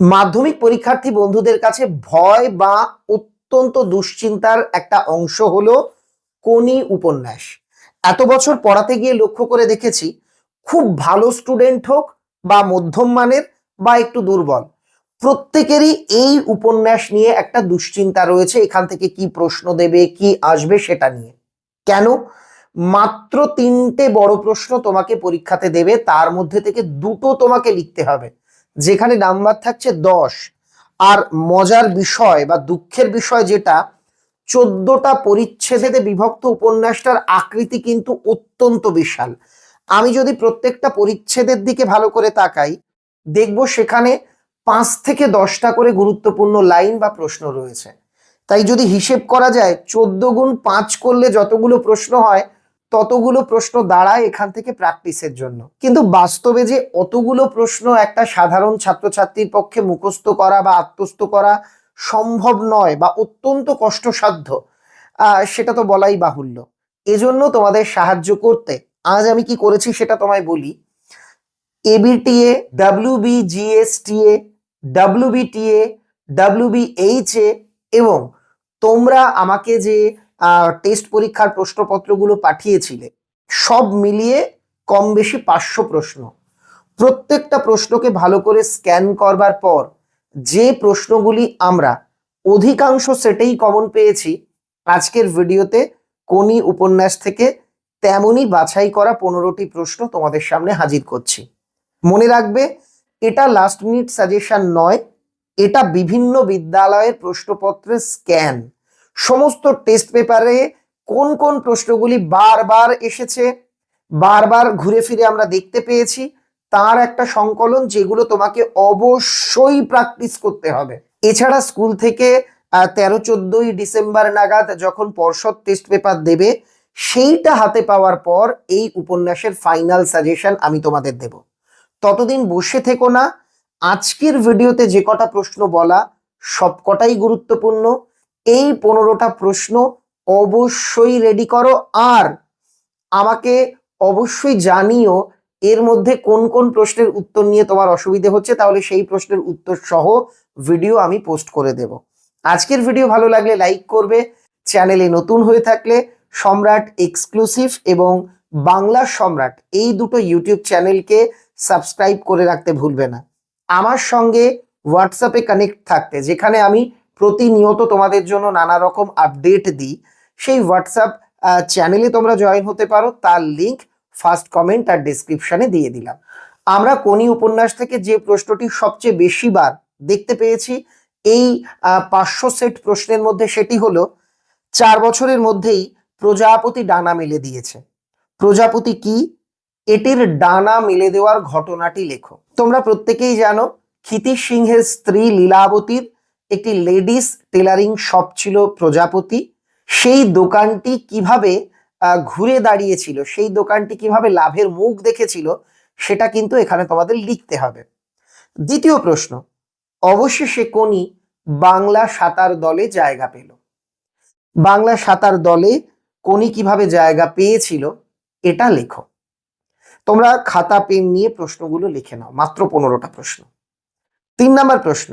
মাধ্যমিক পরীক্ষার্থী বন্ধুদের কাছে ভয় বা অত্যন্ত দুশ্চিন্তার একটা অংশ হলো কোনি উপন্যাস। এত বছর পড়াতে গিয়ে লক্ষ্য করে দেখেছি, খুব ভালো স্টুডেন্ট হোক বা মধ্যম মানের বা একটু দুর্বল, প্রত্যেকেরই এই উপন্যাস নিয়ে একটা দুশ্চিন্তা রয়েছে, এখান থেকে কি প্রশ্ন দেবে, কি আসবে সেটা নিয়ে। কেন? মাত্র তিনটে বড় প্রশ্ন তোমাকে পরীক্ষাতে দেবে, তার মধ্যে থেকে দুটো তোমাকে লিখতে হবে। যেখানে নাম্বার থাকছে দশ। আর মজার বিষয় বা দুঃখের বিষয় যেটা, চোদ্দটা পরিচ্ছেদে বিভক্ত উপন্যাসটার আকৃতি কিন্তু অত্যন্ত বিশাল। আমি যদি প্রত্যেকটা পরিচ্ছেদের দিকে ভালো করে তাকাই, দেখব সেখানে পাঁচ থেকে দশটা করে গুরুত্বপূর্ণ লাইন বা প্রশ্ন রয়েছে। তাই যদি হিসেব করা যায়, চোদ্দ গুণ পাঁচ করলে যতগুলো প্রশ্ন হয় ততগুলো প্রশ্ন দাঁড়ায় এখান থেকে প্র্যাকটিসের জন্য। কিন্তু বাস্তবে যে অতগুলো প্রশ্ন একটা সাধারণ ছাত্রছাত্রীর পক্ষে মুখস্থ করা বা আত্মস্থ করা সম্ভব নয় বা অত্যন্ত কষ্টসাধ্য সেটা তো বলাই বাহুল্য। এজন্য তোমাদের সাহায্য করতে, আজ আমি কি করেছি সেটা তোমায় বলি। এবিটিএ ডাব্লিউবিজিএসটিএ ডাব্লিউবিটিএ ডাব্লিউবিএইচএ এবং তোমরা আমাকে যে টেস্ট পরীক্ষার প্রশ্নপত্রগুলো পাঠিয়েছিলে। সব মিলিয়ে কম বেশি পাঁচশো প্রশ্ন। প্রত্যেকটা প্রশ্নকে ভালো করে স্ক্যান করবার পর যে প্রশ্নগুলি আমরা অধিকাংশ সেটেই কমন পেয়েছি, আজকের ভিডিওতে কোনি উপন্যাস থেকে তেমনই বাছাই করা পনেরোটি প্রশ্ন তোমাদের সামনে হাজির করছি। মনে রাখবে, এটা লাস্ট মিনিট সাজেশন নয়, এটা বিভিন্ন বিদ্যালয়ের প্রশ্নপত্রের স্ক্যান সমস্ত টেস্ট পেপারে কোন কোন প্রশ্নগুলি বারবার এসেছে, বারবার ঘুরে ফিরে আমরা দেখতে পেয়েছি, তার একটা সংকলন যেগুলো তোমাকে অবশ্যই প্র্যাকটিস করতে হবে। এছাড়া স্কুল থেকে তেরো চোদ্দই ডিসেম্বর নাগাদ যখন পর্ষদ টেস্ট পেপার দেবে, সেইটা হাতে পাওয়ার পর এই উপন্যাসের ফাইনাল সাজেশন আমি তোমাদের দেব। ততদিন বসে থেকো না, আজকের ভিডিওতে যে কটা প্রশ্ন বলা, সবকটাই গুরুত্বপূর্ণ। এই পনেরোটা প্রশ্ন অবশ্যই রেডি করো। আর আমাকে অবশ্যই জানিও এর মধ্যে কোন কোন প্রশ্নের উত্তর নিয়ে তোমার অসুবিধে হচ্ছে, তাহলে সেই প্রশ্নের উত্তর সহ ভিডিও আমি পোস্ট করে দেব। আজকের ভিডিও ভালো লাগলে লাইক করবে চ্যানেলে নতুন হয়ে থাকলে সম্রাট এক্সক্লুসিভ এবং বাংলা সম্রাট এই দুটো ইউটিউব চ্যানেলকে সাবস্ক্রাইব করে রাখতে ভুলবে না। আমার সঙ্গে হোয়াটসঅ্যাপে কানেক্ট থাকতে, যেখানে আমি প্রতিনিয়ত তোমাদের জন্য নানা রকম আপডেট দিই। সেই হোয়াটসঅ্যাপ চ্যানেলে তোমরা জয়েন হতে পারো, তার লিংক ফার্স্ট কমেন্ট আর ডিসক্রিপশনে দিয়ে দিলাম। আমরা কোনি উপন্যাস থেকে যে প্রশ্নটি সবচেয়ে বেশি বার দেখতে পেয়েছি, এই পাঁচশো সেট প্রশ্নের মধ্যে সেটি হলো, চার বছরের মধ্যেই প্রজাপতি ডানা মেলে দিয়েছে। প্রজাপতি কি? এটির ডানা মেলে দেওয়ার ঘটনাটি লেখো। তোমরা প্রত্যেকেই জানো, ক্ষিতিশ সিংহের স্ত্রী লীলাবতীর একটি লেডিস টেলারিং শপ ছিল প্রজাপতি। সেই দোকানটি কীভাবে ঘুরে দাঁড়িয়েছিল, সেই দোকানটি কীভাবে লাভের মুখ দেখেছিল, সেটা কিন্তু এখানে তোমাদের লিখতে হবে। দ্বিতীয় প্রশ্ন, অবশেষে কোনি বাংলা সাঁতার দলে জায়গা পেল। বাংলা সাঁতার দলে কোনি কীভাবে জায়গা পেয়েছিল, এটা লেখো। তোমরা খাতা, পেন নিয়ে প্রশ্নগুলো লিখে নাও, মাত্র পনেরোটা প্রশ্ন। তিন নাম্বার প্রশ্ন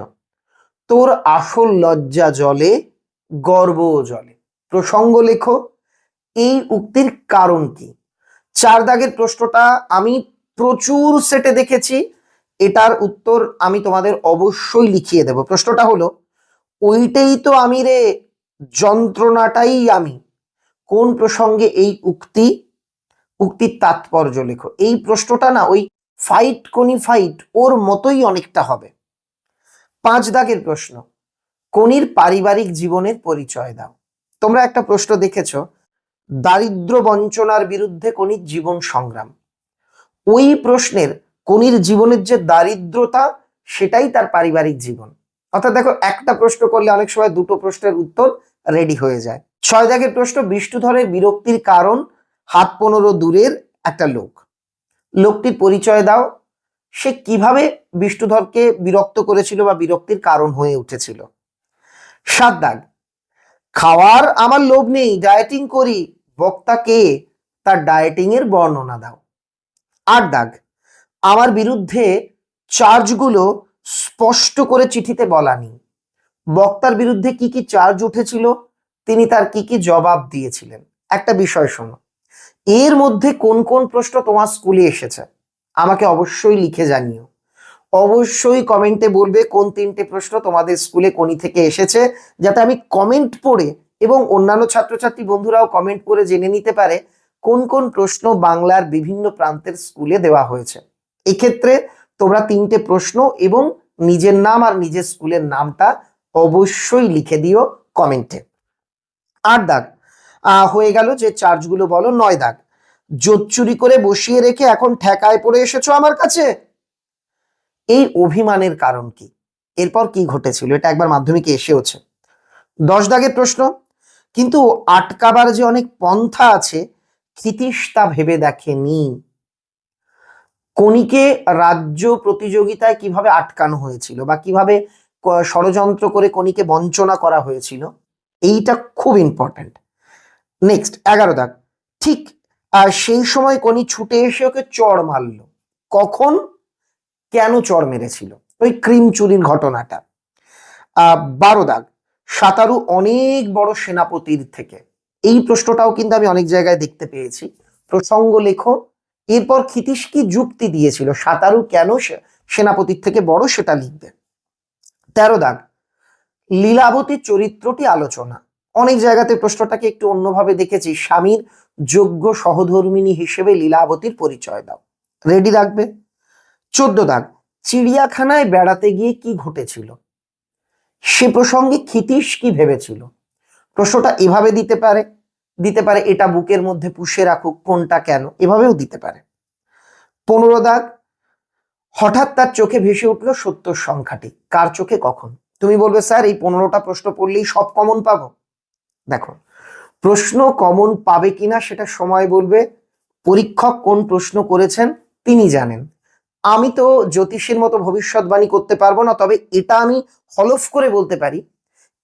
তোর আসল লজ্জা জলে গর্ব জলে। প্রসঙ্গ লেখো, এই উক্তির কারণ কি? চার দাগের প্রশ্নটা আমি প্রচুর সেটে দেখেছি, এটার উত্তর আমি তোমাদের অবশ্যই লিখিয়ে দেব। প্রশ্নটা হলো, ওইটাই তো আমি রে, যন্ত্রণাটাই আমি। কোন প্রসঙ্গে এই উক্তি, উক্তির তাৎপর্য লেখো। এই প্রশ্নটা না, ওই ফাইট কোনি ফাইট ওর মতোই অনেকটা হবে। পাঁচ দাগের প্রশ্ন। কোনির পারিবারিক জীবনের পরিচয় দাও। তোমরা একটা প্রশ্ন দেখেছ, দারিদ্র বঞ্চনার বিরুদ্ধে কোনির জীবন সংগ্রাম। ওই প্রশ্নের কোনির জীবনের যে দারিদ্রতা, সেটাই তার পারিবারিক জীবন। অর্থাৎ দেখো, একটা প্রশ্ন করলে অনেক সময় দুটো প্রশ্নের উত্তর রেডি হয়ে যায়। ছয় দাগের প্রশ্ন, বিষ্ণুধরের বিরক্তির কারণ হাত পনেরো দূরের একটা লোক। লোকটির পরিচয় দাও সে কীভাবে বিষ্ণুধরকে বিরক্ত করেছিল বা বিরক্তির কারণ হয়ে উঠেছিল? সাত দাগ। খাওয়ার আমার লোভ নেই ডায়েটিং করি। বক্তাকে তার ডায়েটিং এর বর্ণনা দাও। আট দাগ। আমার বিরুদ্ধে চার্জগুলো স্পষ্ট করে চিঠিতে বলা নেই। বক্তার বিরুদ্ধে কি কি চার্জ উঠেছিল? তিনি তার কি কি জবাব দিয়েছিলেন? একটা বিষয় শোনো। এর মধ্যে কোন কোন প্রশ্ন তোমার স্কুলে এসেছে? আমাকে অবশ্যই লিখে জানিও। অবশ্যই কমেন্টে বলবে কোন তিনটে প্রশ্ন তোমাদের স্কুলে কোনি থেকে এসেছে, যাতে আমি কমেন্ট পড়ে এবং অন্যান্য ছাত্রছাত্রী বন্ধুরাও কমেন্ট করে জেনে নিতে পারে কোন কোন প্রশ্ন বাংলার বিভিন্ন প্রান্তের স্কুলে দেওয়া হয়েছে। এক্ষেত্রে তোমরা তিনটে প্রশ্ন এবং নিজের নাম আর নিজের স্কুলের নামটা অবশ্যই লিখে দিও কমেন্টে। আট দাগ। হয়ে গেল যে চার্জগুলো বলো, নয় দাগ। জোত চুরি করে বসিয়ে রেখে এখন ঠেকায় পড়ে এসেছ আমার কাছে? এই অভিমানের কারণ কি? এরপর কি ঘটেছিল? এটা একবার মাধ্যমিকে এসেওছে। দশ দাগের প্রশ্ন, কিন্তু আটকাবার যে অনেক পন্থা আছে, ক্ষিতীশ তা ভেবে দেখেনি। কণিকে রাজ্য প্রতিযোগিতায় কীভাবে আটকানো হয়েছিল বা কীভাবে ষড়যন্ত্র করে কণিকে বঞ্চনা করা হয়েছিল, এইটা খুব ইম্পর্ট্যান্ট নেক্সট এগারো দাগ। ঠিক আর সেই সময় কনি ছুটে এসে ওকে চড় মারল। কখন? কেন চড় মেরেছিল? ওই ক্রিম চুরির ঘটনাটা। বারো দাগ, সাঁতারু অনেক বড় সেনাপতির থেকে। এই প্রশ্নটাও কিন্তু আমি অনেক জায়গায় দেখতে পেয়েছি। প্রসঙ্গ লেখো, এরপর ক্ষিতীশ কি যুক্তি দিয়েছিল? সাঁতারু কেন সেনাপতির থেকে বড় সেটা লিখবে। তেরো দাগ লীলাবতীর চরিত্রটি আলোচনা। অনেক জায়গাতে প্রশ্নটাকে একটু অন্যভাবে দেখেছি। স্বামীর যোগ্য সহধর্মিণী হিসেবে লীলাবতীর পরিচয় দাও। রেডি রাখবে চোদ্দ দাগ। চিড়িয়াখানায় বেড়াতে গিয়ে কি ঘটেছিল? সে প্রসঙ্গে ক্ষিতীশ কি ভেবেছিল? প্রশ্নটা এভাবে দিতে পারে দিতে পারে এটা বুকের মধ্যে পুষে রাখুক, কোনটা কেন? এভাবেও দিতে পারে। পনেরো দাগ। হঠাৎ তার চোখে ভেসে উঠল সত্তর সংখ্যাটি। কার চোখে, কখন? তুমি বলবে, স্যার, এই পনেরোটা প্রশ্ন পড়লেই সব কমন পাবো? দেখো, প্রশ্ন কমন পাবে কিনা সেটা সময় বলবে, পরীক্ষক কোন প্রশ্ন করেছেন তিনি জানেন। আমি তো জ্যোতিষের মতো ভবিষ্যৎবাণী করতে পারব না, তবে এটা আমি হলফ করে বলতে পারি,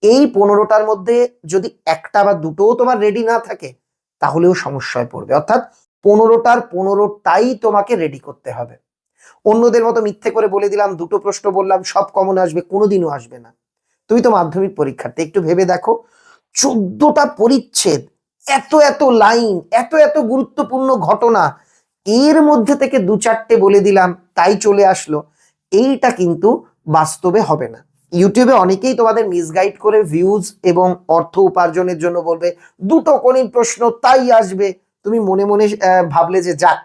এই পনেরোটার মধ্যে যদি একটা বা দুটোও তোমার রেডি না থাকে, তাহলেও সমস্যায় পড়বে। অর্থাৎ পনেরোটার পনেরোটাই তোমাকে রেডি করতে হবে। অন্যদের মতো মিথ্যে করে বলে দিলাম, দুটো প্রশ্ন বললাম, সব কমন আসবে, কোনোদিনও আসবে না। তুমি তো মাধ্যমিক পরীক্ষার্থী, একটু ভেবে দেখো চোদ্দটা পরিচ্ছেদ, এত এত লাইন, এত এত গুরুত্বপূর্ণ ঘটনা, এর মধ্যে থেকে দু চারটে বলে দিলাম, তাই চলে আসলো। এইটা কিন্তু বাস্তবে হবে না। ইউটিউবে অনেকেই তোমাদের মিসগাইড করে ভিউজ এবং অর্থ উপার্জনের জন্য বলবে, দুটো কোণের প্রশ্ন, তাই আসবে। তুমি মনে মনে ভাবলে যে, যাক,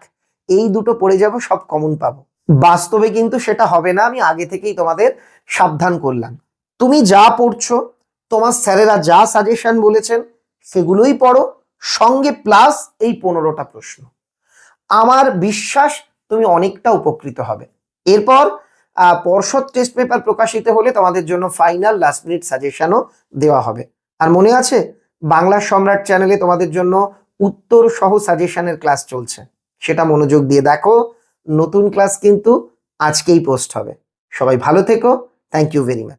এই দুটো পড়ে যাব, সব কমন পাবো। বাস্তবে কিন্তু সেটা হবে না, আমি আগে থেকেই তোমাদের সাবধান করলাম। তুমি যা পড়ছো তোমার স্যারেরা যা সাজেশন বলেছেন, সেগুলোই পড়ো। সঙ্গে প্লাস এই পনেরোটা প্রশ্ন। আমার বিশ্বাস তুমি অনেকটা উপকৃত হবে। এরপর পর্ষদ টেস্ট পেপার প্রকাশিত হলে তোমাদের জন্য ফাইনাল লাস্ট মিনিট সাজেশনও দেওয়া হবে। আর মনে আছে, বাংলা সম্রাট চ্যানেলে তোমাদের জন্য উত্তর সহ সাজেশনের ক্লাস চলছে। সেটা মনোযোগ দিয়ে দেখো। নতুন ক্লাস কিন্তু আজকেই পোস্ট হবে। সবাই ভালো থেকো। Thank you very much